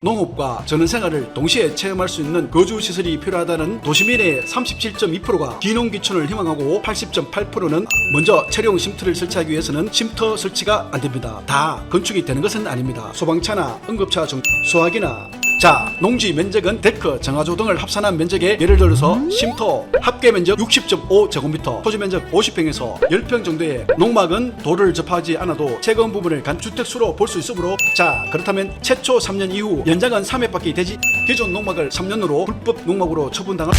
농업과 전원생활을 동시에 체험할 수 있는 거주시설이 필요하다는 도시민의 37.2%가 기농기촌을 희망하고 80.8%는 먼저 체류용 쉼터를 설치하기 위해서는 쉼터 설치가 안 됩니다. 다 건축이 되는 것은 아닙니다. 소방차나 응급차 정 수화기나 자, 농지 면적은 데크, 정화조 등을 합산한 면적에 예를 들어서 쉼터 합계 면적 60.5제곱미터, 토지 면적 50평에서 10평 정도의 농막은 도를 접하지 않아도 채건 부분을 간 주택수로 볼 수 있으므로 자, 그렇다면 최초 3년 이후 연장은 3회밖에 되지 기존 농막을 3년으로 불법 농막으로 처분당할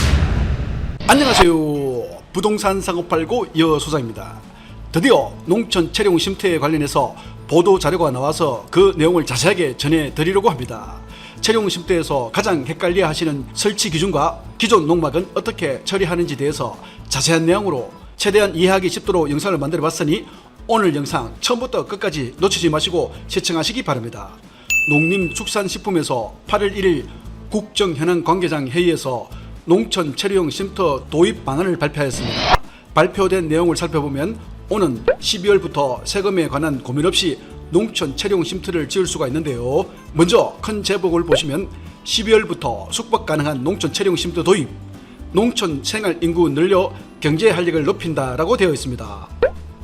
안녕하세요. 부동산 사고 팔고 여소장입니다. 드디어 농촌 채용 쉼터에 관련해서 보도 자료가 나와서 그 내용을 자세하게 전해드리려고 합니다. 채용 쉼터에서 가장 헷갈려 하시는 설치 기준과 기존 농막은 어떻게 처리하는지 대해서 자세한 내용으로 최대한 이해하기 쉽도록 영상을 만들어 봤으니 오늘 영상 처음부터 끝까지 놓치지 마시고 시청하시기 바랍니다. 농림축산식품에서 8월 1일 국정현황 관계장 회의에서 농촌 체류용 쉼터 도입 방안을 발표하였습니다. 발표된 내용을 살펴보면 오는 12월부터 세금에 관한 고민 없이 농촌 체류용 쉼터를 지을 수가 있는데요. 먼저 큰 제목을 보시면 12월부터 숙박 가능한 농촌 체류용 쉼터 도입, 농촌 생활 인구 늘려 경제 활력을 높인다라고 되어 있습니다.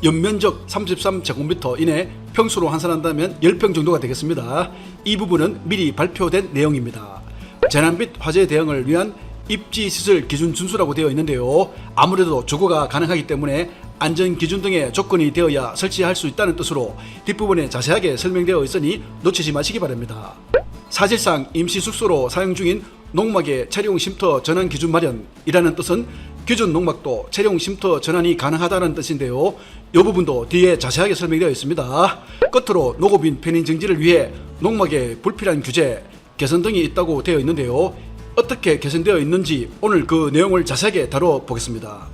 연면적 33제곱미터 이내 평수로 환산한다면 10평 정도가 되겠습니다. 이 부분은 미리 발표된 내용입니다. 재난빛 화재 대응을 위한 입지 시설 기준 준수라고 되어 있는데요. 아무래도 주거가 가능하기 때문에 안전 기준 등의 조건이 되어야 설치할 수 있다는 뜻으로 뒷부분에 자세하게 설명되어 있으니 놓치지 마시기 바랍니다. 사실상 임시 숙소로 사용 중인 농막의 체류용 쉼터 전환 기준 마련이라는 뜻은 기존 농막도 체류용 쉼터 전환이 가능하다는 뜻인데요. 이 부분도 뒤에 자세하게 설명되어 있습니다. 끝으로 농업인 편의 정지를 위해 농막에 불필요한 규제, 개선 등이 있다고 되어 있는데요. 어떻게 개선되어 있는지 오늘 그 내용을 자세하게 다뤄보겠습니다.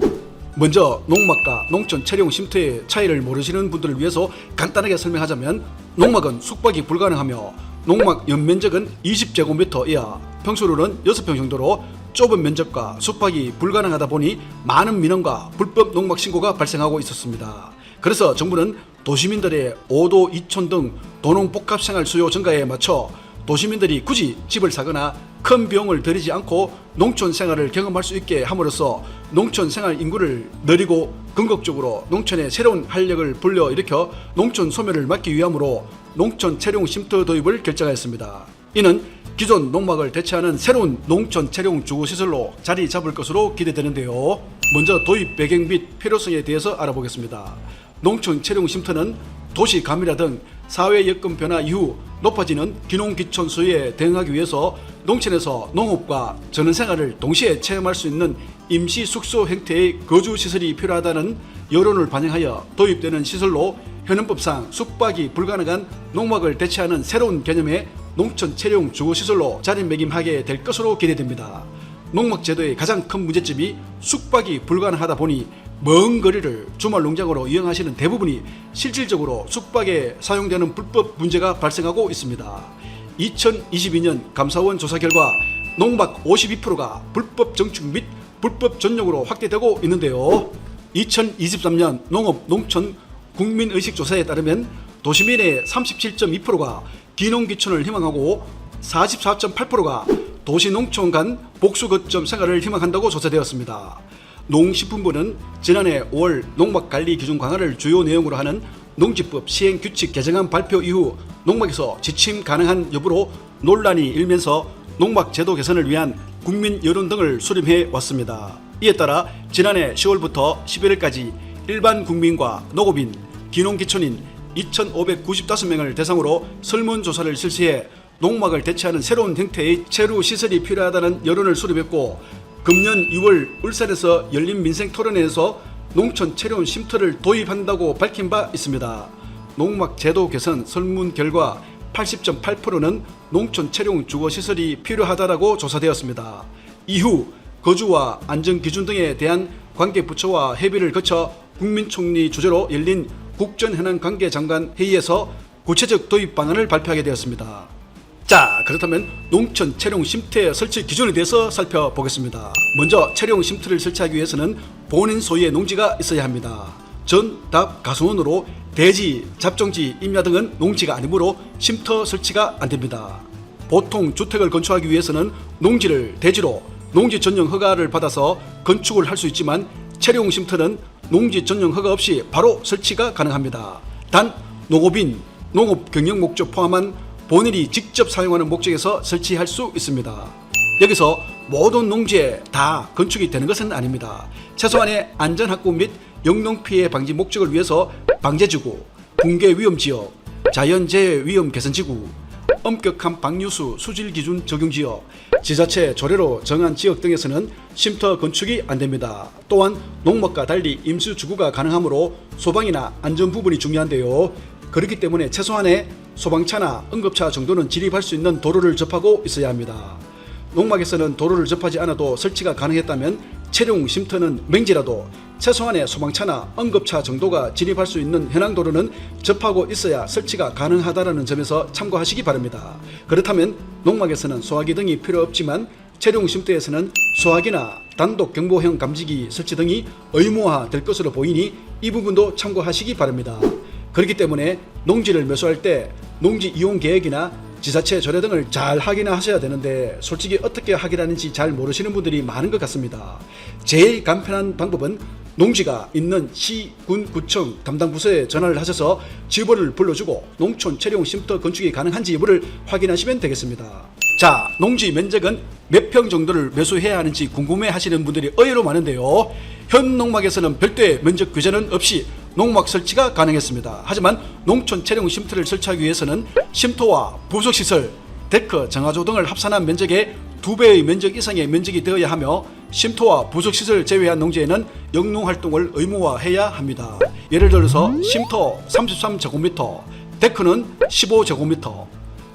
먼저 농막과 농촌 체류용 쉼터의 차이를 모르시는 분들을 위해서 간단하게 설명하자면 농막은 숙박이 불가능하며 농막 연면적은 20제곱미터 이하, 평수로는 6평 정도로 좁은 면적과 숙박이 불가능하다 보니 많은 민원과 불법 농막 신고가 발생하고 있었습니다. 그래서 정부는 도시민들의 5도 2촌 등 도농 복합 생활 수요 증가에 맞춰 도시민들이 굳이 집을 사거나 큰 비용을 들이지 않고 농촌 생활을 경험할 수 있게 함으로써 농촌 생활 인구를 늘리고 궁극적으로 농촌에 새로운 활력을 불러일으켜 농촌 소멸을 막기 위함으로 농촌 체류용 쉼터 도입을 결정하였습니다. 이는 기존 농막을 대체하는 새로운 농촌 체류용 주거 시설로 자리 잡을 것으로 기대되는데요. 먼저 도입 배경 및 필요성에 대해서 알아보겠습니다. 농촌 체류용 쉼터는 도시 감밀화 등 사회 여건 변화 이후 높아지는 기농기촌 수요에 대응하기 위해서 농촌에서 농업과 전원생활을 동시에 체험할 수 있는 임시 숙소 형태의 거주 시설이 필요하다는 여론을 반영하여 도입되는 시설로 현행법상 숙박이 불가능한 농막을 대체하는 새로운 개념의 농촌 체류용 주거 시설로 자리매김하게 될 것으로 기대됩니다. 농막 제도의 가장 큰 문제점이 숙박이 불가능하다 보니 먼 거리를 주말 농장으로 이용하시는 대부분이 실질적으로 숙박에 사용되는 불법 문제가 발생하고 있습니다. 2022년 감사원 조사 결과 농막 52%가 불법 정축 및 불법 전용으로 확대되고 있는데요. 2023년 농업 농촌 국민의식 조사에 따르면 도시민의 37.2%가 기농기촌을 희망하고 44.8%가 도시농촌 간 복수 거점 생활을 희망한다고 조사되었습니다. 농식품부는 지난해 5월 농막 관리 기준 강화를 주요 내용으로 하는 농지법 시행 규칙 개정안 발표 이후 농막에서 지침 가능한 여부로 논란이 일면서 농막 제도 개선을 위한 국민 여론 등을 수렴해 왔습니다. 이에 따라 지난해 10월부터 11월까지 일반 국민과 농업인, 기농기촌인 2,595명을 대상으로 설문조사를 실시해 농막을 대체하는 새로운 형태의 체류 시설이 필요하다는 여론을 수립했고 금년 6월 울산에서 열린 민생 토론회에서 농촌 체류용 쉼터를 도입한다고 밝힌 바 있습니다. 농막 제도 개선 설문 결과 80.8%는 농촌 체류용 주거 시설이 필요하다라고 조사되었습니다. 이후 거주와 안전 기준 등에 대한 관계 부처와 협의를 거쳐 국민총리 주재로 열린 국전 현안 관계 장관 회의에서 구체적 도입 방안을 발표하게 되었습니다. 자 그렇다면 농촌 체류용 쉼터 설치 기준에 대해서 살펴보겠습니다. 먼저 체류용 쉼터를 설치하기 위해서는 본인 소유의 농지가 있어야 합니다. 전, 답, 가수원으로 대지, 잡종지, 임야 등은 농지가 아니므로 쉼터 설치가 안 됩니다. 보통 주택을 건축하기 위해서는 농지를 대지로 농지 전용 허가를 받아서 건축을 할 수 있지만 채용 쉼터는 농지 전용 허가 없이 바로 설치가 가능합니다. 단 농업인, 농업 경영 목적 포함한 본인이 직접 사용하는 목적에서 설치할 수 있습니다. 여기서 모든 농지에 다 건축이 되는 것은 아닙니다. 최소한의 안전 확보 및 영농 피해 방지 목적을 위해서 방제지구, 붕괴 위험 지역, 자연재해 위험 개선 지구, 엄격한 방류수 수질 기준 적용 지역, 지자체 조례로 정한 지역 등에서는 쉼터 건축이 안 됩니다. 또한 농목과 달리 임수 주구가 가능하므로 소방이나 안전 부분이 중요한데요. 그렇기 때문에 최소한의 소방차나 응급차 정도는 진입할 수 있는 도로를 접하고 있어야 합니다. 농막에서는 도로를 접하지 않아도 설치가 가능했다면 채용 쉼터는 맹지라도 최소한의 소방차나 응급차 정도가 진입할 수 있는 현황 도로는 접하고 있어야 설치가 가능하다는 점에서 참고하시기 바랍니다. 그렇다면 농막에서는 소화기 등이 필요 없지만 채용 쉼터에서는 소화기나 단독 경보형 감지기 설치 등이 의무화 될 것으로 보이니 이 부분도 참고하시기 바랍니다. 그렇기 때문에 농지를 매수할 때 농지 이용 계획이나 지자체 조례 등을 잘 확인하셔야 되는데 솔직히 어떻게 확인하는지 잘 모르시는 분들이 많은 것 같습니다. 제일 간편한 방법은 농지가 있는 시, 군, 구청 담당 부서에 전화를 하셔서 지번을 불러주고 농촌 채용 쉼터 건축이 가능한지 여부를 확인하시면 되겠습니다. 자, 농지 면적은 몇 평 정도를 매수해야 하는지 궁금해 하시는 분들이 의외로 많은데요. 현 농막에서는 별도의 면적 규제는 없이 농막 설치가 가능했습니다. 하지만 농촌 채용 쉼터를 설치하기 위해서는 쉼터와 부속 시설, 데크, 정화조 등을 합산한 면적의 두 배의 면적 이상의 면적이 되어야 하며 쉼터와 부속 시설 제외한 농지에는 영농 활동을 의무화해야 합니다. 예를 들어서 쉼터 33제곱미터, 데크는 15제곱미터,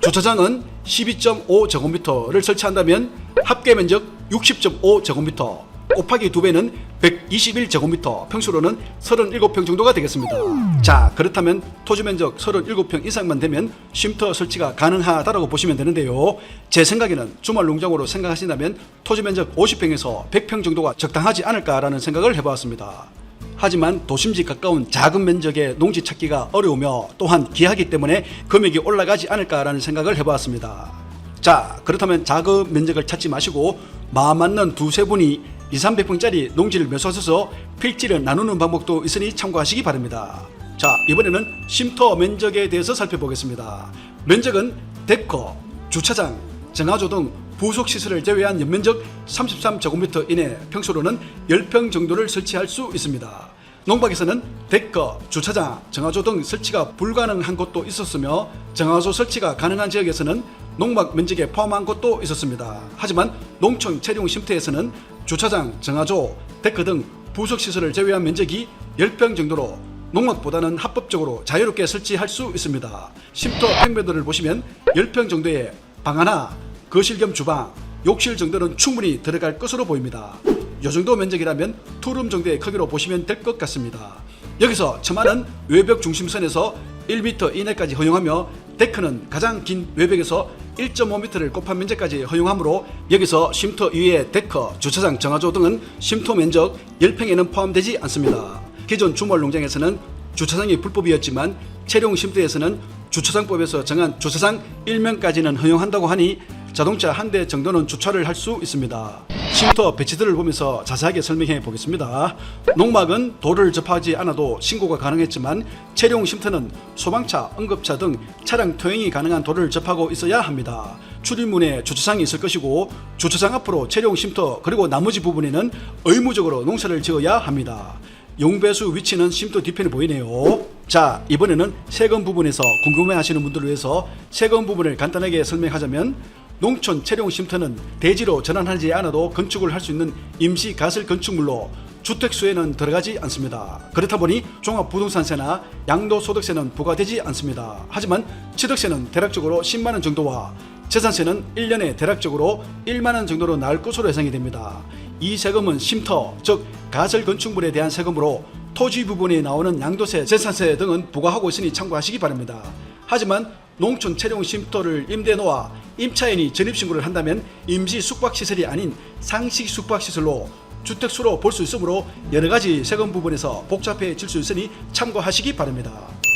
주차장은 12.5제곱미터를 설치한다면 합계 면적 60.5제곱미터 곱하기 두 배는 121제곱미터 평수로는 37평 정도가 되겠습니다. 자 그렇다면 토지 면적 37평 이상만 되면 쉼터 설치가 가능하다고 보시면 되는데요. 제 생각에는 주말 농장으로 생각하신다면 토지 면적 50평에서 100평 정도가 적당하지 않을까라는 생각을 해보았습니다. 하지만 도심지 가까운 작은 면적의 농지 찾기가 어려우며 또한 귀하기 때문에 금액이 올라가지 않을까라는 생각을 해보았습니다. 자, 그렇다면 작은 면적을 찾지 마시고 마음 맞는 두세 분이 2, 300평짜리 농지를 매수하셔서 필지를 나누는 방법도 있으니 참고하시기 바랍니다. 자, 이번에는 쉼터 면적에 대해서 살펴보겠습니다. 면적은 데커, 주차장, 정화조 등 부속 시설을 제외한 연면적 33제곱미터 이내 평수로는 10평 정도를 설치할 수 있습니다. 농박에서는 데커, 주차장, 정화조 등 설치가 불가능한 곳도 있었으며 정화조 설치가 가능한 지역에서는 농막 면적에 포함한 곳도 있었습니다. 하지만 농촌 채용 쉼터에서는 주차장, 정화조, 데크 등 부속 시설을 제외한 면적이 10평 정도로 농막보다는 합법적으로 자유롭게 설치할 수 있습니다. 쉼터 평면도를 보시면 10평 정도의 방 하나, 거실 겸 주방, 욕실 정도는 충분히 들어갈 것으로 보입니다. 이 정도 면적이라면 투룸 정도의 크기로 보시면 될 것 같습니다. 여기서 처마는 외벽 중심선에서 1m 이내까지 허용하며 데크는 가장 긴 외벽에서 1.5m를 곱한 면적까지 허용하므로 여기서 쉼터 이외의 데크, 주차장, 정화조 등은 쉼터 면적 10평에는 포함되지 않습니다. 기존 주말 농장에서는 주차장이 불법이었지만 채용 쉼터에서는 주차장법에서 정한 주차장 1면까지는 허용한다고 하니 자동차 한 대 정도는 주차를 할 수 있습니다. 쉼터 배치들을 보면서 자세하게 설명해 보겠습니다. 농막은 도를 접하지 않아도 신고가 가능했지만 채용 쉼터는 소방차, 응급차 등 차량 통행이 가능한 도를 접하고 있어야 합니다. 출입문에 주차장이 있을 것이고 주차장 앞으로 채용 쉼터 그리고 나머지 부분에는 의무적으로 농사를 지어야 합니다. 용배수 위치는 쉼터 뒤편에 보이네요. 자, 이번에는 세금 부분에서 궁금해 하시는 분들을 위해서 세금 부분을 간단하게 설명하자면 농촌 채용 쉼터는 대지로 전환하지 않아도 건축을 할 수 있는 임시 가설 건축물로 주택 수에는 들어가지 않습니다. 그렇다 보니 종합부동산세나 양도소득세는 부과되지 않습니다. 하지만 취득세는 대략적으로 10만 원 정도와 재산세는 1년에 대략적으로 1만 원 정도로 나올 것으로 예상이 됩니다. 이 세금은 쉼터, 즉 가설 건축물에 대한 세금으로 토지 부분에 나오는 양도세, 재산세 등은 부과하고 있으니 참고하시기 바랍니다. 하지만 농촌 채용 쉼터를 임대해 놓아 임차인이 전입신고를 한다면 임시 숙박시설이 아닌 상식 숙박시설로 주택수로 볼 수 있으므로 여러 가지 세금 부분에서 복잡해질 수 있으니 참고하시기 바랍니다.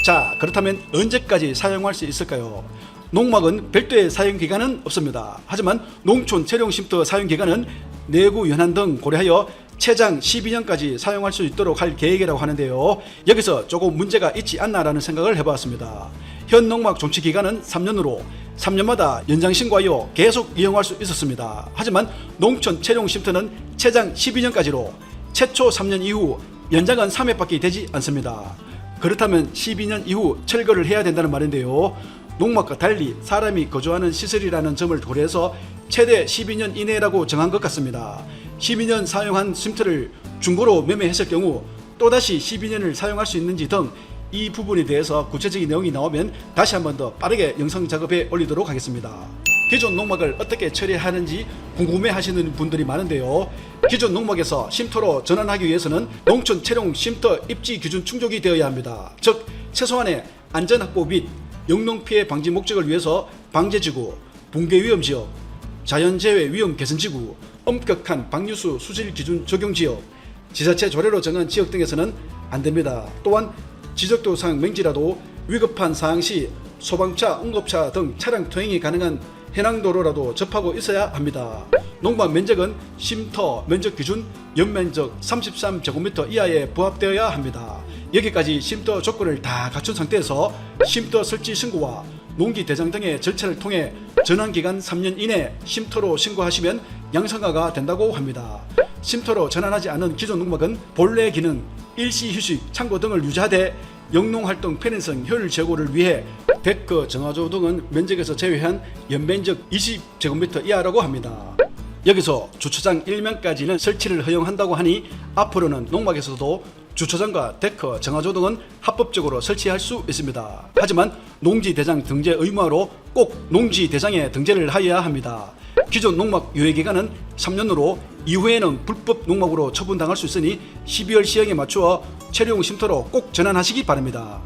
자, 그렇다면 언제까지 사용할 수 있을까요? 농막은 별도의 사용 기간은 없습니다. 하지만 농촌 체령 쉼터 사용 기간은 내구 연한 등 고려하여 최장 12년까지 사용할 수 있도록 할 계획이라고 하는데요. 여기서 조금 문제가 있지 않나라는 생각을 해봤습니다. 현 농막 존치 기간은 3년으로 3년마다 연장 신고하여 계속 이용할 수 있었습니다. 하지만 농촌 체령 쉼터는 최장 12년까지로 최초 3년 이후 연장은 3회밖에 되지 않습니다. 그렇다면 12년 이후 철거를 해야 된다는 말인데요. 농막과 달리 사람이 거주하는 시설이라는 점을 고려해서 최대 12년 이내라고 정한 것 같습니다. 12년 사용한 쉼터를 중고로 매매했을 경우 또다시 12년을 사용할 수 있는지 등 이 부분에 대해서 구체적인 내용이 나오면 다시 한번 더 빠르게 영상 작업에 올리도록 하겠습니다. 기존 농막을 어떻게 처리하는지 궁금해 하시는 분들이 많은데요. 기존 농막에서 쉼터로 전환하기 위해서는 농촌 체령 쉼터 입지 기준 충족이 되어야 합니다. 즉, 최소한의 안전 확보 및 영농 피해 방지 목적을 위해서 방제지구, 붕괴 위험 지역, 자연재해 위험 개선 지구, 엄격한 방류수 수질 기준 적용 지역, 지자체 조례로 정한 지역 등에서는 안 됩니다. 또한 지적도상 맹지라도 위급한 상황 시 소방차, 응급차 등 차량 통행이 가능한 해낭도로라도 접하고 있어야 합니다. 농막 면적은 쉼터 면적 기준 연면적 33제곱미터 이하에 부합되어야 합니다. 여기까지 쉼터 조건을 다 갖춘 상태에서 쉼터 설치 신고와 농기 대장 등의 절차를 통해 전환 기간 3년 이내 쉼터로 신고하시면 양성화가 된다고 합니다. 쉼터로 전환하지 않은 기존 농막은 본래 기능, 일시 휴식, 창고 등을 유지하되 영농 활동 편의성 효율 제고를 위해 데크, 정화조 등은 면적에서 제외한 연면적 20제곱미터 이하라고 합니다. 여기서 주차장 1면까지는 설치를 허용한다고 하니 앞으로는 농막에서도 주차장과 데크, 정화조 등은 합법적으로 설치할 수 있습니다. 하지만 농지 대장 등재 의무화로 꼭 농지 대장에 등재를 하여야 합니다. 기존 농막 유예 기간은 3년으로 이후에는 불법 농막으로 처분당할 수 있으니 12월 시행에 맞추어 체류용 쉼터로 꼭 전환하시기 바랍니다.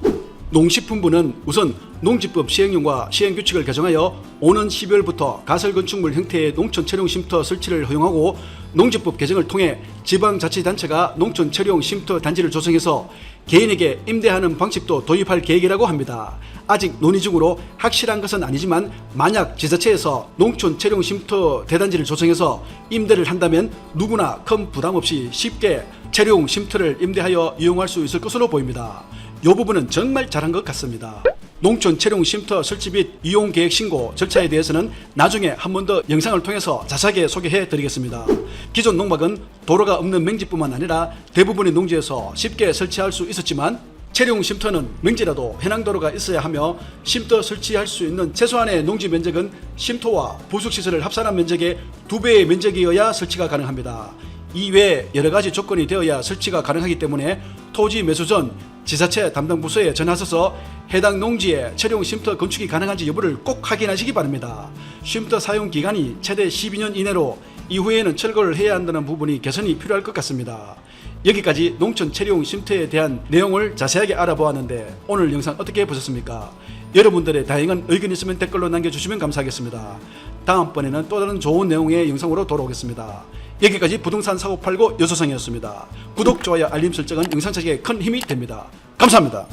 농식품부는 우선 농지법 시행령과 시행규칙을 개정하여 오는 12월부터 가설건축물 형태의 농촌 체류용 쉼터 설치를 허용하고 농지법 개정을 통해 지방자치단체가 농촌 체류용 쉼터 단지를 조성해서 개인에게 임대하는 방식도 도입할 계획이라고 합니다. 아직 논의 중으로 확실한 것은 아니지만 만약 지자체에서 농촌 체류용 쉼터 대단지를 조성해서 임대를 한다면 누구나 큰 부담 없이 쉽게 체류용 쉼터를 임대하여 이용할 수 있을 것으로 보입니다. 이 부분은 정말 잘한 것 같습니다. 농촌 체령 쉼터 설치 및 이용 계획 신고 절차에 대해서는 나중에 한 번 더 영상을 통해서 자세하게 소개해 드리겠습니다. 기존 농막은 도로가 없는 맹지뿐만 아니라 대부분의 농지에서 쉽게 설치할 수 있었지만 체령 쉼터는 맹지라도 해낭도로가 있어야 하며 쉼터 설치할 수 있는 최소한의 농지 면적은 쉼터와 부속시설을 합산한 면적의 두 배의 면적이어야 설치가 가능합니다. 이외에 여러 가지 조건이 되어야 설치가 가능하기 때문에 토지 매수 전 지자체 담당 부서에 전하셔서 해당 농지에 체령 쉼터 건축이 가능한지 여부를 꼭 확인하시기 바랍니다. 쉼터 사용 기간이 최대 12년 이내로 이후에는 철거를 해야 한다는 부분이 개선이 필요할 것 같습니다. 여기까지 농촌 체리용 쉼터에 대한 내용을 자세하게 알아보았는데 오늘 영상 어떻게 보셨습니까? 여러분들의 다양한 의견 있으면 댓글로 남겨주시면 감사하겠습니다. 다음번에는 또 다른 좋은 내용의 영상으로 돌아오겠습니다. 여기까지 부동산 사고 팔고 여소상이었습니다. 구독, 좋아요, 알림 설정은 영상 찾기에 큰 힘이 됩니다. 감사합니다.